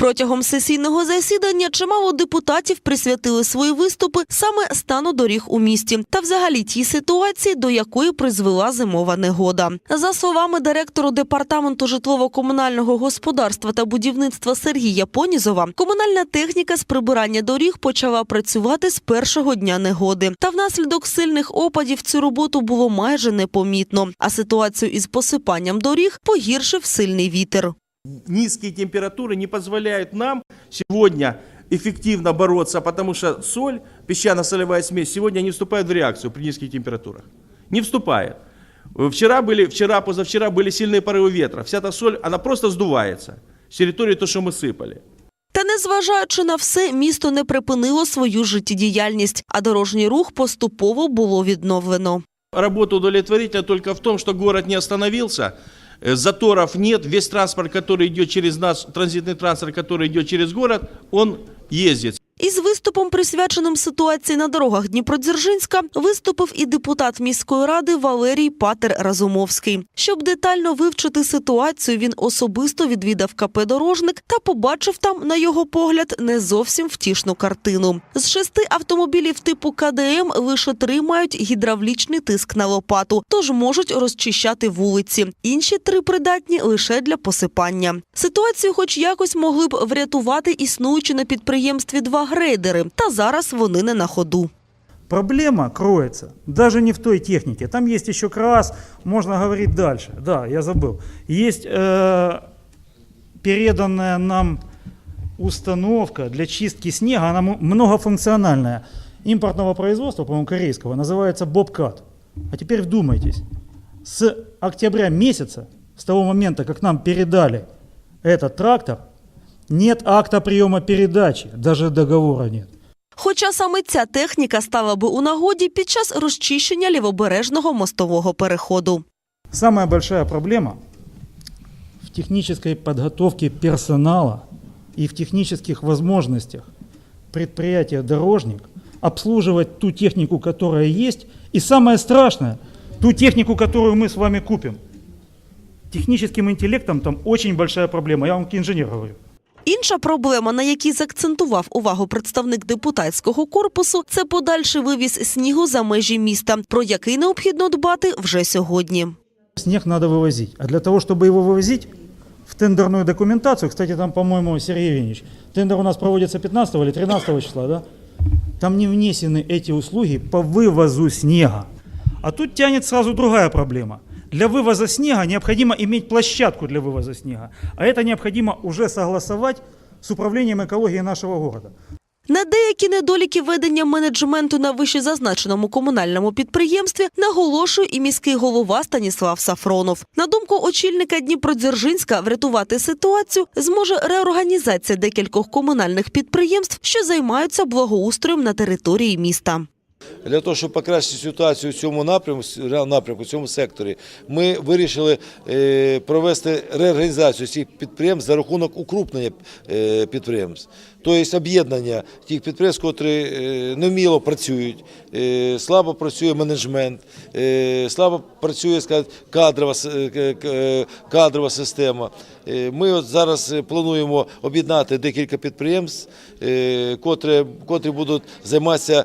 Протягом сесійного засідання чимало депутатів присвятили свої виступи саме стану доріг у місті та взагалі тій ситуації, до якої призвела зимова негода. За словами директору департаменту житлово-комунального господарства та будівництва Сергія Понізова, комунальна техніка з прибирання доріг почала працювати з першого дня негоди. Та внаслідок сильних опадів цю роботу було майже непомітно. А ситуацію із посипанням доріг погіршив сильний вітер. низкие температуры не позволяют нам сегодня эффективно бороться, потому что соль, песчано-солевая смесь сегодня не вступает в реакцию при низких температурах. Не вступает. Э, Вчера были, вчера, позавчера были сильные порывы ветра. Вся эта соль, она просто сдувается с территории то, что мы сыпали. Та незважаючи на все, місто не припинило свою життєдіяльність, а дорожній рух поступово було відновлено. Работа удовлетворительна только в том, что город не остановился, э, заторов нет, весь транспорт, который идет через нас, транзитный транспорт, который идет через город, он ездит. Із виступом, присвяченим ситуації на дорогах Дніпродзержинська, виступив і депутат міської ради Валерій Патер Разумовський. Щоб детально вивчити ситуацію, він особисто відвідав КП «Дорожник» та побачив там, на його погляд, не зовсім втішну картину. З шести автомобілів типу КДМ лише три мають гідравлічний тиск на лопату, тож можуть розчищати вулиці. Інші три придатні лише для посипання. Ситуацію, хоч якось могли б врятувати існуючі на підприємстві два грейдери, та зараз вони не на ходу. Проблема кроется даже не в той технике. Там есть еще крас, можно говорить дальше. Да, я забыл. Есть э, переданная нам установка для чистки снега, она м- многофункциональная. Импортного производства, по-моему, корейского, называется Бобкат. А теперь вдумайтесь. С октября месяца, с того момента, как нам передали этот трактор, нет акта приема передачи, даже договора нет. Хоча саме ця техніка стала би у нагоді під час розчищення лівобережного мостового переходу. Самая большая проблема в технической подготовке персонала и в технических возможностях предприятия «Дорожник» обслуживать ту технику, которая есть, и самое страшное, ту технику, которую мы с вами купим. Техническим интеллектом там очень большая проблема, я вам как инженер говорю. Інша проблема, на якій заакцентував увагу представник депутатського корпусу, це подальший вивіз снігу за межі міста, про який необхідно дбати вже сьогодні. Снег надо вывозить. А для того, чтобы его вывозить, в тендерную документацию, кстати, там, по-моему, Сергей Евгеньевич, тендер у нас проводится 15 или 13 числа, да? Там не внесены эти услуги по вывозу снега. А тут тянет сразу другая проблема. Для вывоза снега необходимо иметь площадку для вывоза снега. А это необходимо уже согласовать с управлением экологии нашего города. На деякі недоліки ведення менеджменту на вищезазначеному комунальному підприємстві наголошує і міський голова Станіслав Сафронов. На думку очільника Дніпродзержинська, врятувати ситуацію зможе реорганізація декількох комунальних підприємств, що займаються благоустроєм на території міста. Для того, щоб покращити ситуацію в цьому напрямку, напрямку, в цьому секторі, ми вирішили е, провести реорганізацію цих підприємств за рахунок укрупнення е, підприємств. Тобто об'єднання тих підприємств, які е, невміло працюють, е, слабо працює менеджмент, е, слабо працює сказати, кадрова, кадрова система. Ми от зараз плануємо об'єднати декілька підприємств, котрі, котрі будуть займатися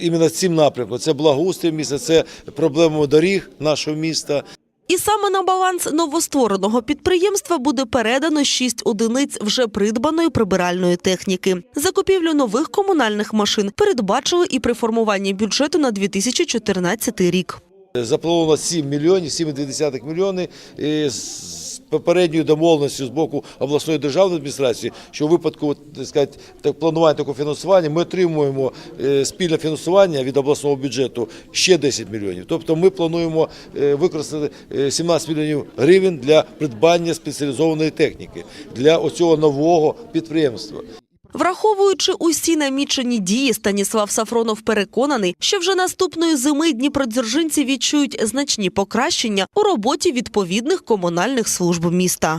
іменно цим напрямком. Це благоустрій міста, це проблемами доріг нашого міста. Саме на баланс новоствореного підприємства буде передано шість одиниць вже придбаної прибиральної техніки. Закупівлю нових комунальних машин передбачили і при формуванні бюджету на 2014 рік. Заплановано 7 мільйонів, 7,2 мільйони е, з попередньою домовленістю з боку обласної державної адміністрації, що у випадку так сказати, так, планування такого фінансування ми отримуємо е, спільне фінансування від обласного бюджету ще 10 мільйонів. Тобто ми плануємо е, використати е, 17 мільйонів гривень для придбання спеціалізованої техніки для оцього нового підприємства. Враховуючи усі намічені дії, Станіслав Сафронов переконаний, що вже наступної зими дніпродзержинці відчують значні покращення у роботі відповідних комунальних служб міста.